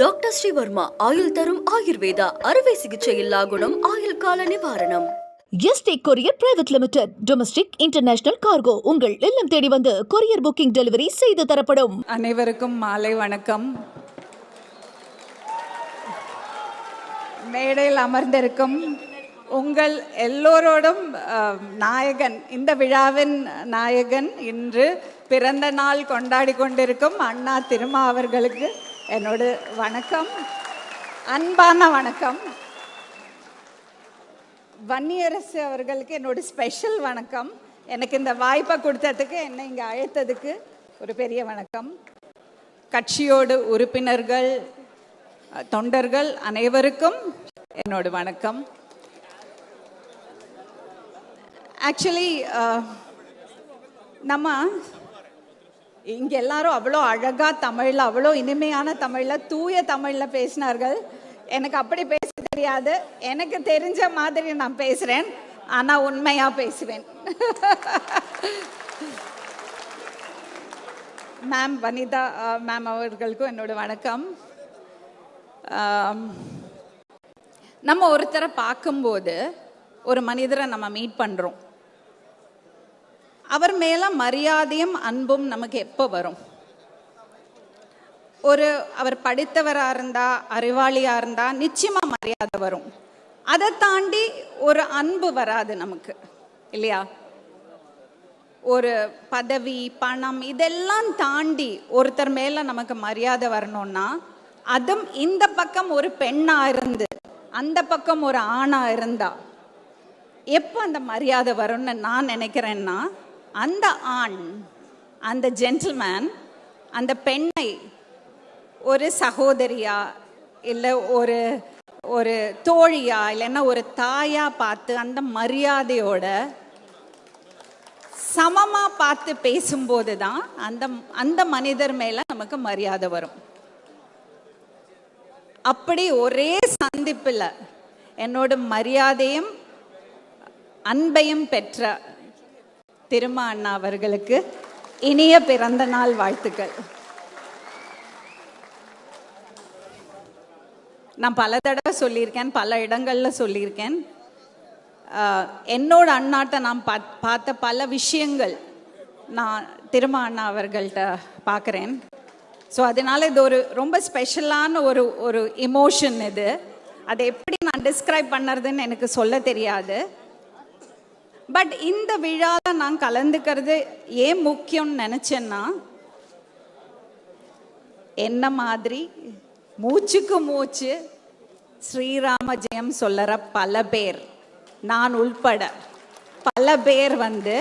Doctor Sreevarma ஆயுள் தரும் ஆயுர்வேதா அறுவை சிகிச்சையில்லா குணம் ஆயுள் கால நிவாரணம். ST courier private limited domestic international cargo உங்கள் இல்லம் தேடி வந்து கொரியர் புக்கிங் டெலிவரி செய்து தரப்படும். அனைவருக்கும் மாலை வணக்கம். மேடையில் அமர்ந்திருக்கும் உங்கள் எல்லோரோடும் நாயகன் இந்த விழாவின் நாயகன் இன்று பிறந்த நாள் கொண்டாடி கொண்டிருக்கும் அண்ணா திருமா அவர்களுக்கு என்னோட வணக்கம். அன்பான வணக்கம். வன்னியரசு அவர்களுக்கு என்னோட ஸ்பெஷல் வணக்கம். எனக்கு இந்த வாய்ப்பை கொடுத்ததுக்கு என்னை இங்கே அழைத்ததுக்கு ஒரு பெரிய வணக்கம். கட்சியோடு உறுப்பினர்கள் தொண்டர்கள் அனைவருக்கும் என்னோட வணக்கம். ஆக்சுவலி uh, நம்ம இங்க எல்லாரும் அவ்வளோ அழகா தமிழ்ல அவ்வளோ இனிமையான தமிழ்ல தூய தமிழ்ல பேசினார்கள். எனக்கு அப்படி பேச தெரியாது. எனக்கு தெரிஞ்ச மாதிரி நான் பேசுறேன். ஆனா உண்மையா பேசுவேன். மேம் வனிதா மேம் அவர்களுக்கும் என்னோட வணக்கம். Um, நம்ம ஒருத்தரை பார்க்கும்போது ஒரு மனிதரை நம்ம மீட் பண்றோம். அவர் மேலே மரியாதையும் அன்பும் நமக்கு எப்போ வரும்? ஒரு அவர் படித்தவராக இருந்தா அறிவாளியாக இருந்தா நிச்சயமாக மரியாதை வரும். அதை தாண்டி ஒரு அன்பு வராது நமக்கு இல்லையா? ஒரு பதவி பணம் இதெல்லாம் தாண்டி ஒருத்தர் மேலே நமக்கு மரியாதை வரணும்னா அதுவும் இந்த பக்கம் ஒரு பெண்ணாக இருந்து அந்த பக்கம் ஒரு ஆணா இருந்தா எப்போ அந்த மரியாதை வரும்னு நான் நினைக்கிறேன்னா அந்த ஆண் அந்த ஜென்டில்மேன் அந்த பெண்ணை ஒரு சகோதரியா இல்லை ஒரு ஒரு தோழியா இல்லைன்னா ஒரு தாயா பார்த்து அந்த மரியாதையோட சமமாக பார்த்து பேசும்போது தான் அந்த அந்த மனிதர் மேலே நமக்கு மரியாதை வரும். அப்படி ஒரே சந்திப்பில் என்னோட மரியாதையும் அன்பையும் பெற்ற திருமா அண்ணா அவர்களுக்கு இனிய பிறந்த நாள் வாழ்த்துக்கள். நான் பல தடவை சொல்லியிருக்கேன் பல இடங்களில் சொல்லியிருக்கேன். என்னோட அண்ணாட்ட நான் பா பார்த்த பல விஷயங்கள் நான் திருமா அண்ணா அவர்கள்ட்ட பார்க்குறேன். ஸோ அதனால இது ஒரு ரொம்ப ஸ்பெஷலான ஒரு ஒரு இமோஷன் இது. அதை எப்படி நான் டிஸ்கிரைப் பண்ணுறதுன்னு எனக்கு சொல்ல தெரியாது. பட் இந்த விழாவில் நான் கலந்துக்கிறது ஏன் முக்கியம்னு நினச்சேன்னா என்ன மாதிரி மூச்சுக்கு மூச்சு ஸ்ரீராம ஜெயம் சொல்லற பல பேர் நான் உள்பட பல பேர் வந்து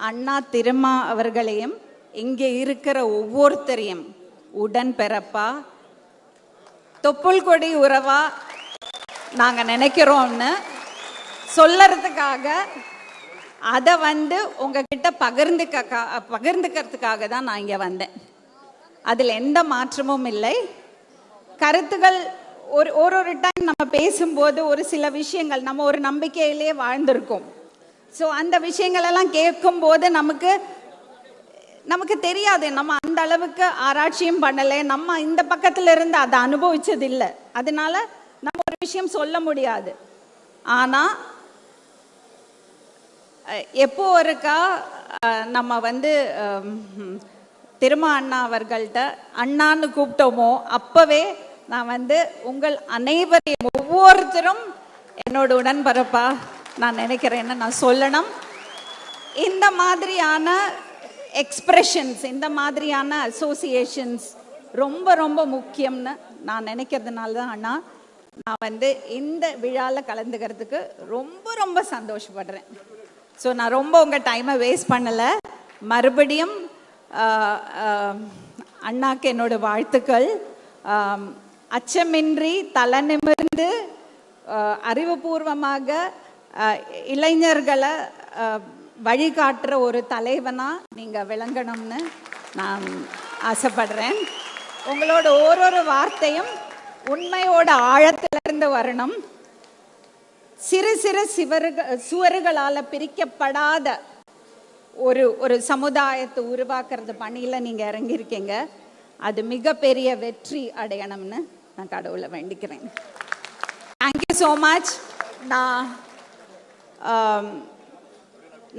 அண்ணா திருமா அவர்களையும் இங்கே இருக்கிற ஒவ்வொருத்தரையும் உடன் பிறப்பா தொப்புள் கொடி உறவா நாங்கள் நினைக்கிறோம்னு சொல்லறதுக்காக அதை வந்து உங்ககிட்ட பகிர்ந்துக்க பகிர்ந்துக்கிறதுக்காக தான் நான் இங்கே வந்தேன். அதில் எந்த மாற்றமும் இல்லை. கருத்துகள் ஒரு ஒரு ஒரு டைம் நம்ம பேசும்போது ஒரு சில விஷயங்கள் நம்ம ஒரு நம்பிக்கையிலே வாழ்ந்திருக்கோம். ஸோ அந்த விஷயங்களெல்லாம் கேட்கும்போது நமக்கு நமக்கு தெரியாது. நம்ம அந்த அளவுக்கு ஆராய்ச்சியும் பண்ணலை. நம்ம இந்த பக்கத்துல இருந்து அதை அனுபவிச்சது இல்லை அதனால நம்ம ஒரு விஷயம் சொல்ல முடியாது. ஆனால் எப்போ இருக்கா நம்ம வந்து திருமா அண்ணா அவர்கள்ட்ட அண்ணான்னு கூப்பிட்டோமோ அப்பவே நான் வந்து உங்கள் அனைவரையும் ஒவ்வொருத்தரும் என்னோட உடன்பரப்பா நான் நினைக்கிறேன்னு நான் சொல்லணும். இந்த மாதிரியான எக்ஸ்பிரஷன்ஸ் இந்த மாதிரியான அசோசியேஷன்ஸ் ரொம்ப ரொம்ப முக்கியம்னு நான் நினைக்கிறதுனால தான் அண்ணா நான் வந்து இந்த விழாவில் கலந்துக்கிறதுக்கு ரொம்ப ரொம்ப சந்தோஷப்படுறேன். ஸோ நான் ரொம்ப உங்கள் டைமை வேஸ்ட் பண்ணலை. மறுபடியும் அண்ணாக்கு என்னோட வாழ்த்துக்கள். அச்சமின்றி தலை நிமிர்ந்து அறிவுபூர்வமாக இளைஞர்களை வழிகாட்டுற ஒரு தலைவனாக நீங்கள் விளங்கணும்னு நான் ஆசைப்படுறேன். உங்களோட ஒரு ஒரு வார்த்தையும் உண்மையோட ஆழத்திலிருந்து வரணும். சிறு சிறு சிவருக சுவர்களால் பிரிக்கப்படாத ஒரு ஒரு சமுதாயத்தை உருவாக்குறது பணியில் நீங்கள் இறங்கியிருக்கீங்க. அது மிகப்பெரிய வெற்றி அடையணும்னு நான் கடவுளை வேண்டிக்கிறேன். தேங்க்யூ ஸோ மச் நான்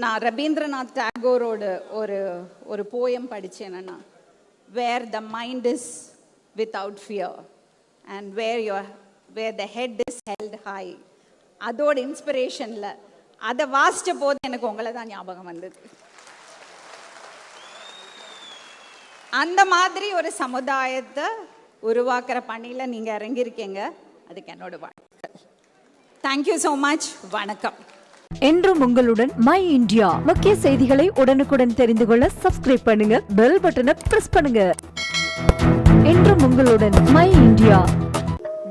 நான் ரவீந்திரநாத் டாகோரோட ஒரு ஒரு poem படித்தேன்னா where the mind is without fear and where your where the head is held high அதோட இன்ஸ்பிரேஷனில் அதை வாசித்த போது எனக்கு உங்களை தான் ஞாபகம் வந்தது. அந்த மாதிரி ஒரு சமுதாயத்தை உருவாக்குற பணியில் நீங்கள் இறங்கியிருக்கீங்க. அதுக்கு என்னோட வாழ்த்துக்கள். தேங்க்யூ ஸோ மச் வணக்கம். என்றும் உங்களுடன் மை இந்தியா முக்கிய செய்திகளை உடனுக்குடன் தெரிந்து கொள்ள சப்ஸ்கிரைப் பண்ணுங்க பெல் பட்டனை பிரஸ் பண்ணுங்க. என்றும் உங்களுடன் மை இந்தியா